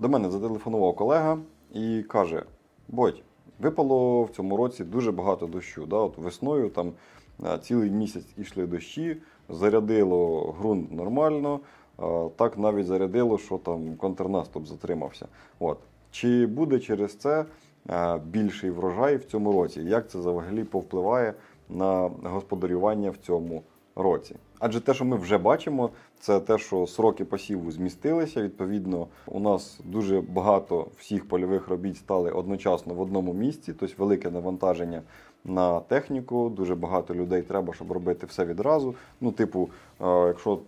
До мене зателефонував колега і каже: Бодь, випало в цьому році дуже багато дощу. Да? От весною там е, цілий місяць ішли дощі, зарядило ґрунт нормально, е, так навіть зарядило, що там контрнаступ затримався. От. Чи буде через це е, більший врожай в цьому році? Як це взагалі повпливає на господарювання в цьому році? Адже те, що ми вже бачимо, це те, що сроки посіву змістилися. Відповідно, у нас дуже багато всіх польових робіт стали одночасно в одному місці, тобто велике навантаження на техніку. Дуже багато людей треба, щоб робити все відразу. Ну, типу, е, якщо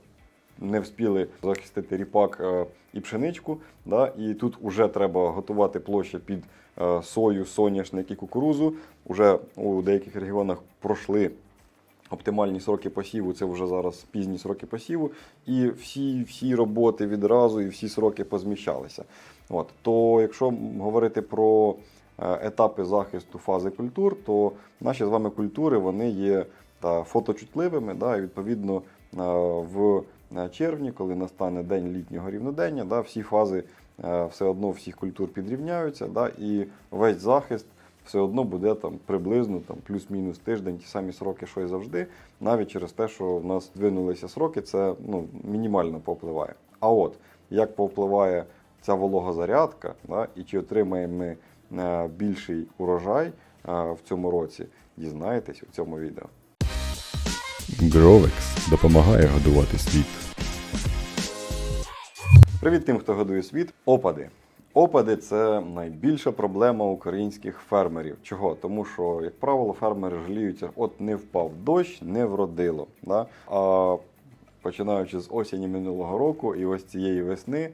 не вспіли захистити ріпак е, і пшеничку, да, і тут вже треба готувати площі під е, сою, соняшник і кукурузу. Уже у деяких регіонах пройшли оптимальні сроки посіву, це вже зараз пізні сроки посіву, і всі, всі роботи відразу і всі сроки позміщалися. От. То якщо говорити про е, етапи захисту фази культур, то наші з вами культури вони є та, фоточутливими, да, і відповідно е, в е, червні, коли настане день літнього рівнодення, да, всі фази все одно всіх культур підрівняються, да, і весь захист все одно буде там приблизно там, плюс-мінус тиждень, ті самі сроки, що і завжди, навіть через те, що в нас двинулися сроки, це ну, мінімально повпливає. А от як повпливає ця вологозарядка, да, і чи отримаємо ми е, більший урожай е, в цьому році, дізнаєтесь у цьому відео. Гровекс допомагає годувати світ. Привіт тим, хто годує світ. Опади. Опади це найбільша проблема українських фермерів. Чого? Тому що, як правило, фермери жаліються, от не впав дощ, не вродило. Да? А починаючи з осені минулого року і ось цієї весни,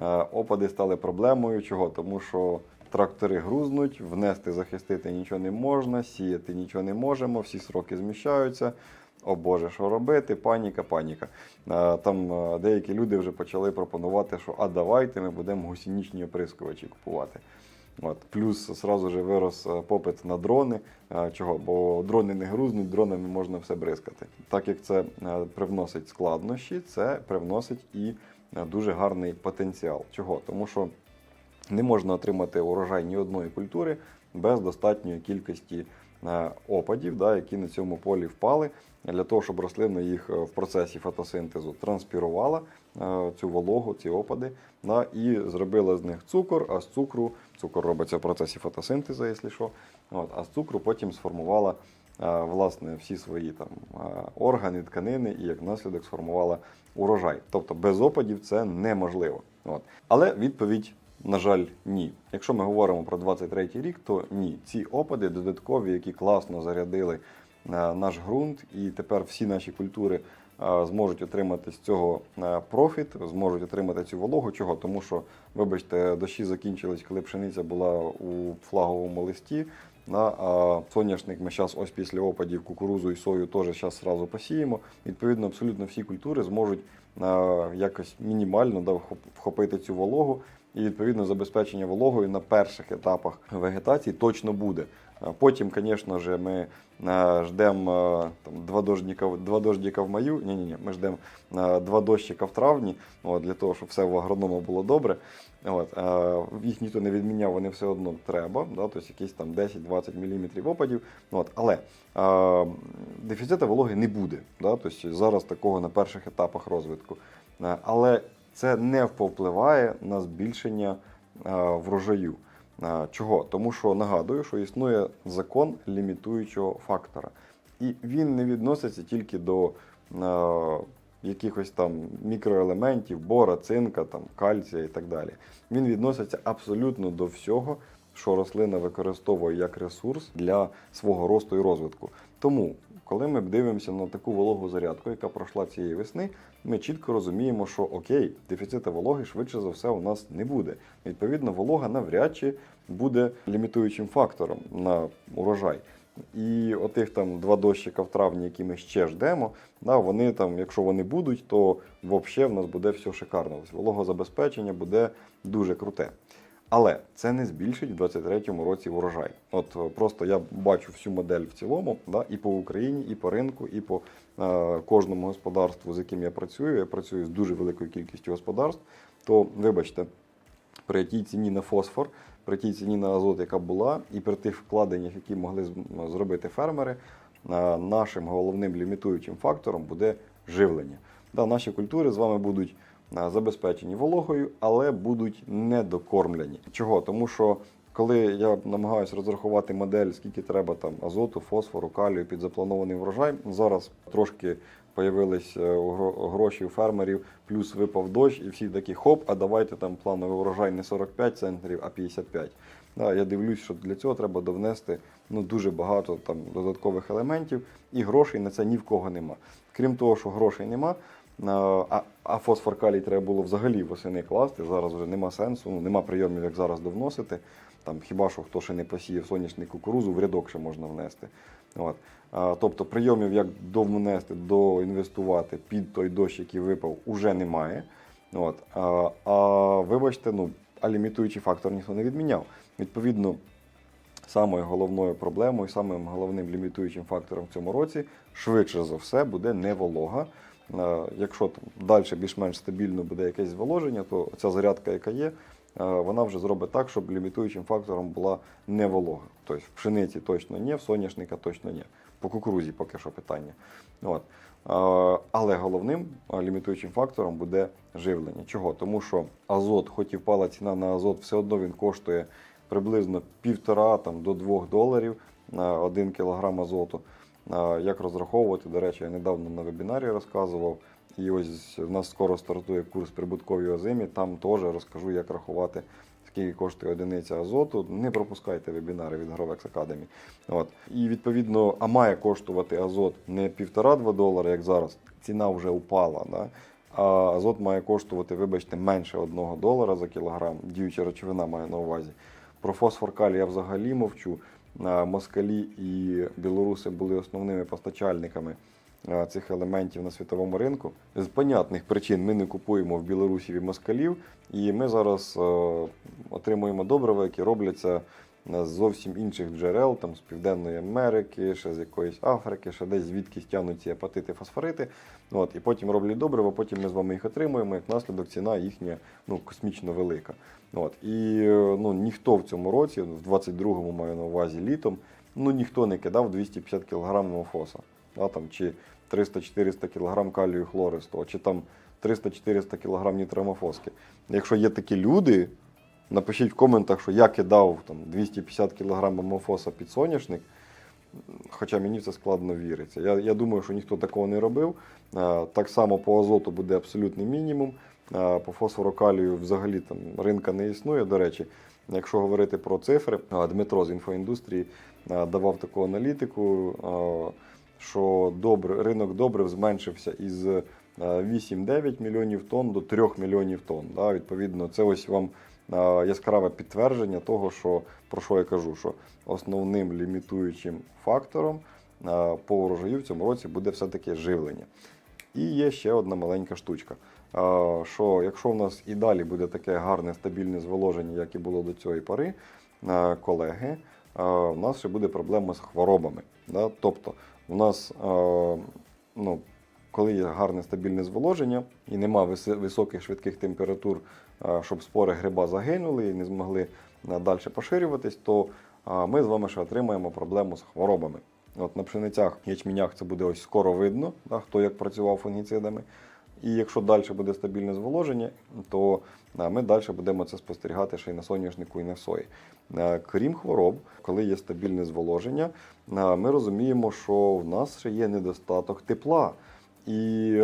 е, опади стали проблемою. Чого? Тому що трактори грузнуть, внести захистити нічого не можна, сіяти нічого не можемо, всі сроки зміщаються. О Боже, що робити? Паніка, паніка. Е, Там е, деякі люди вже почали пропонувати, що а давайте ми будемо гусінічні оприскувачі купувати. От. Плюс сразу же вирос е, попит на дрони. Чого? Бо дрони не грузнуть, дронами можна все бризкати. Так як це привносить складнощі, це привносить і дуже гарний потенціал. Чого? Тому що не можна отримати урожай ні одної культури без достатньої кількості опадів, да, які на цьому полі впали, для того, щоб рослина їх е, в процесі фотосинтезу транспірувала е, цю вологу, ці опади, да, і зробила з них цукор, а з цукру, цукор робиться в процесі фотосинтезу, якщо що, от, а з цукру потім сформувала е, власне всі свої там е, органи, тканини і як наслідок сформувала урожай. Тобто без опадів це неможливо. От. Але відповідь на жаль, ні. Якщо ми говоримо про 23 рік, то ні. Ці опади додаткові, які класно зарядили е, наш ґрунт, і тепер всі наші культури е, зможуть отримати з цього е, профіт, зможуть отримати цю вологу. Чого? Тому що, вибачте, дощі закінчились, коли пшениця була у флаговому листі. Да, а соняшник ми зараз ось після опадів кукурузу і сою теж зараз одразу посіємо. Відповідно, абсолютно всі культури зможуть якось мінімально да, вхопити цю вологу і відповідно забезпечення вологою на перших етапах вегетації точно буде. Потім, звісно ж, ми ждемо там, два, дождика, два дождика в маю. Ні, ні, ні, ми ждемо два дощика в травні, от, для того, щоб все в агронома було добре. От, їх ніхто не відміняв, вони все одно треба, да, тобто якісь там 10-20 мм опадів. От, але е, дефіциту вологи не буде. Да, тобто зараз такого на перших етапах розвитку. Але це не повпливає на збільшення е, врожаю. Е, Чого? Тому що нагадую, що існує закон лімітуючого фактора. І він не відноситься тільки до е, якихось там мікроелементів, бора, цинка, там, кальція і так далі. Він відноситься абсолютно до всього, що рослина використовує як ресурс для свого росту і розвитку. Тому, коли ми дивимося на таку вологу зарядку, яка пройшла цієї весни, ми чітко розуміємо, що окей, дефіциту вологи швидше за все у нас не буде. Відповідно, волога навряд чи буде лімітуючим фактором на урожай. І отих там два дощика в травні, які ми ще ждемо, да, вони там, якщо вони будуть, то взагалі в нас буде все шикарно. Вологозабезпечення буде дуже круте. Але це не збільшить в 2023 році урожай. От е, просто я бачу всю модель в цілому, да, і по Україні, і по ринку, і по е, кожному господарству, з яким я працюю. Я працюю з дуже великою кількістю господарств. То, вибачте, при тій ціні на фосфор, при тій ціні на азот, яка була, і при тих вкладеннях, які могли зробити фермери, а, нашим головним лімітуючим фактором буде живлення. Да, наші культури з вами будуть забезпечені вологою, але будуть недокормлені. Чого? Тому що коли я намагаюся розрахувати модель, скільки треба там азоту, фосфору, калію під запланований врожай, зараз трошки появились е, гроші у фермерів, плюс випав дощ, і всі такі хоп, а давайте там плановий врожай не 45 центнерів, а 55. Да, я дивлюсь, що для цього треба довнести ну, дуже багато там, додаткових елементів, і грошей на це ні в кого нема. Крім того, що грошей нема, а, а- фосфор калій треба було взагалі восени класти. Зараз вже нема сенсу, ну, нема прийомів, як зараз довносити. Там, хіба що хто ще не посіяв сонячний кукурузу, в рядок ще можна внести. От. А, тобто прийомів, як довнести, доінвестувати під той дощ, який випав, уже немає. От. А, а вибачте, ну, а лімітуючий фактор ніхто не відміняв. Відповідно, самою головною проблемою, самим головним лімітуючим фактором в цьому році, швидше за все, буде неволога. Е, Якщо там далі більш-менш стабільно буде якесь зволоження, то ця зарядка, яка є, е, вона вже зробить так, щоб лімітуючим фактором була неволога. Тобто в пшениці точно ні, в соняшника точно ні. По кукурузі поки що питання. От. Е, Але головним лімітуючим фактором буде живлення. Чого? Тому що азот, хоч і впала ціна на азот, все одно він коштує приблизно півтора там, до 2 доларів на 1 кілограм азоту. Як розраховувати, до речі, я недавно на вебінарі розказував. І ось в нас скоро стартує курс прибутковій озимі. Там теж розкажу, як рахувати, скільки коштує одиниця азоту. Не пропускайте вебінари від Grovex Academy. От. І відповідно, а має коштувати азот не 1,5-2 долари, як зараз. Ціна вже упала. Да? А азот має коштувати, вибачте, менше 1 долара за кілограм. Діюча речовина має на увазі. Про фосфор калій я взагалі мовчу. Москалі і білоруси були основними постачальниками цих елементів на світовому ринку. З понятних причин ми не купуємо в білорусів і москалів, і ми зараз отримуємо добрива, які робляться з зовсім інших джерел, там з Південної Америки, ще з якоїсь Африки, ще десь звідки тягнуть ці апатити, фосфорити. От, і потім роблять добрива, потім ми з вами їх отримуємо, як наслідок ціна їхня ну, космічно велика. От, і е, ну, ніхто в цьому році, в 22-му маю на увазі літом, ну ніхто не кидав 250 кг мофоса, да, там, чи 300-400 кг калію хлористого, чи там 300-400 кг нітромофоски. Якщо є такі люди, напишіть в коментах, що я кидав там, 250 кг мофоса під соняшник. Хоча мені це складно віриться. Я, я думаю, що ніхто такого не робив. Е, Так само по азоту буде абсолютний мінімум. Е, По фосфору калію взагалі там ринка не існує. До речі, якщо говорити про цифри, е, Дмитро з інфоіндустрії давав таку аналітику, що добр, ринок добрив зменшився із е, 8-9 мільйонів тонн до 3 мільйонів тонн. Да? Відповідно, це ось вам яскраве підтвердження того, що про що я кажу, що основним лімітуючим фактором е, по урожаю в цьому році буде все-таки живлення. І є ще одна маленька штучка. е, Що якщо в нас і далі буде таке гарне стабільне зволоження, як і було до цієї пори, е, колеги, е, в нас ще буде проблема з хворобами. Тобто, у нас, е, ну, коли є гарне стабільне зволоження і нема високих швидких температур, е, щоб спори гриба загинули і не змогли далі поширюватись, то е, ми з вами ще отримаємо проблему з хворобами. От на пшеницях, ячменях це буде ось скоро видно, да, хто як працював фунгіцидами. І якщо далі буде стабільне зволоження, то е, ми далі будемо це спостерігати ще й на соняшнику, і на сої. Е, Крім хвороб, коли є стабільне зволоження, е, ми розуміємо, що в нас ще є недостаток тепла. І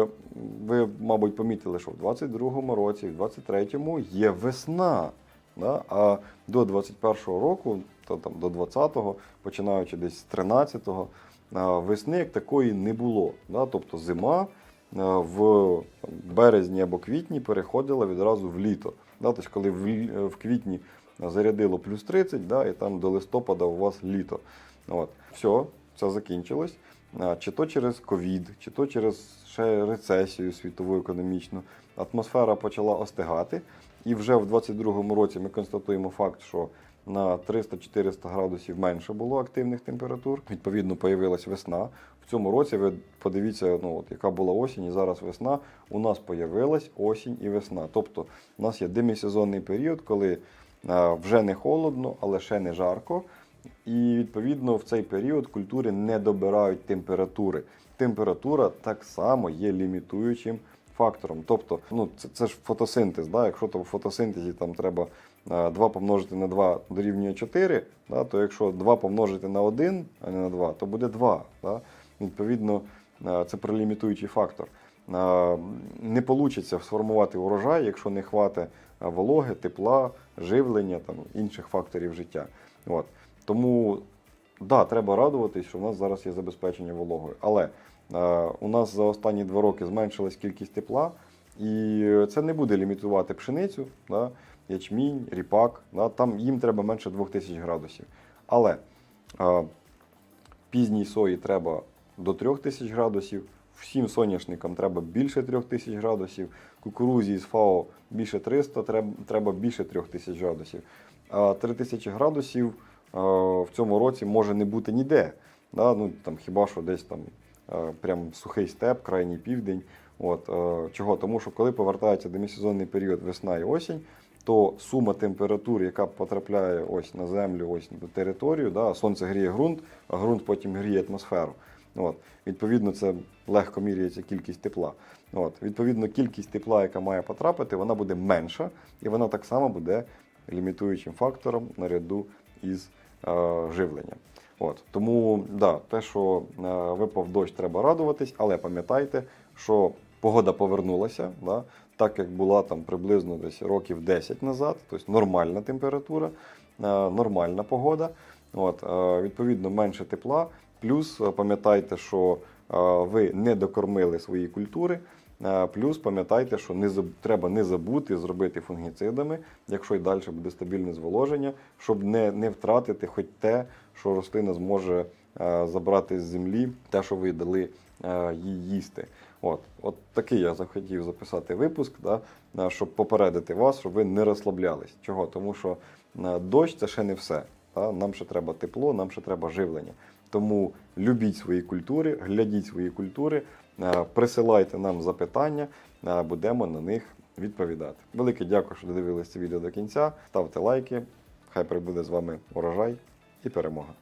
ви, мабуть, помітили, що в 22-му році, в 23-му є весна. Да? А до 21-го року, то там до 20-го, починаючи десь з 13-го, весни як такої не було. Да? Тобто зима в березні або квітні переходила відразу в літо. Да? Тобто, коли в, квітні зарядило плюс 30, да? і там до листопада у вас літо. От. Все, це закінчилось. Чи то через ковід, чи то через ще рецесію світову економічну. Атмосфера почала остигати. І вже в 22-му році ми констатуємо факт, що на 300-400 градусів менше було активних температур. Відповідно, появилась весна. В цьому році ви подивіться, ну от яка була осінь, і зараз весна. У нас появилась осінь і весна. Тобто, у нас є демісезонний період, коли вже не холодно, але ще не жарко. І відповідно в цей період культури не добирають температури. Температура так само є лімітуючим фактором. Тобто, ну це, це ж фотосинтез. Да? Якщо то в фотосинтезі там треба е, 2 помножити на 2 дорівнює 4, да? то якщо 2 помножити на 1, а не на 2, то буде 2. Да? Відповідно, е, це пролімітуючий фактор. Е, Не вийде сформувати урожай, якщо не хватить е, вологи, тепла, живлення, там, інших факторів життя. От. Тому да, треба радуватись, що в нас зараз є забезпечення вологою. Але е, у нас за останні два роки зменшилась кількість тепла, і це не буде лімітувати пшеницю, да, ячмінь, ріпак. Да, там їм треба менше 2000 градусів. Але е, пізній сої треба до 3000 градусів, всім соняшникам треба більше 3000 градусів, кукурузі з ФАО більше 300, треба, більше 3000 градусів. А 3000 градусів в цьому році може не бути ніде. Да? Ну, там, хіба що десь там прям сухий степ, крайній південь. От, чого? Тому що коли повертається демісезонний період весна і осінь, то сума температур, яка потрапляє ось на землю, ось на територію, да, сонце гріє ґрунт, а ґрунт потім гріє атмосферу. От. Відповідно, це легко міряється кількість тепла. От. Відповідно, кількість тепла, яка має потрапити, вона буде менша, і вона так само буде лімітуючим фактором наряду із е, живленням. От. Тому да, те, що е, випав дощ, треба радуватись, але пам'ятайте, що погода повернулася, да, так як була там приблизно десь років 10 назад, тобто нормальна температура, е, нормальна погода. От, відповідно, менше тепла. Плюс пам'ятайте, що ви не докормили свої культури. Е, Плюс пам'ятайте, що не треба не забути зробити фунгіцидами, якщо і далі буде стабільне зволоження, щоб не, не втратити хоч те, що рослина зможе е, забрати з землі, те, що ви дали е, їй їсти. От, от такий я захотів записати випуск, да, щоб попередити вас, щоб ви не розслаблялись. Чого? Тому що дощ це ще не все. Та? Нам ще треба тепло, нам ще треба живлення. Тому любіть свої культури, глядіть свої культури, е, присилайте нам запитання, е, будемо на них відповідати. Велике дякую, що додивилися відео до кінця. Ставте лайки. Хай прибуде з вами урожай і перемога.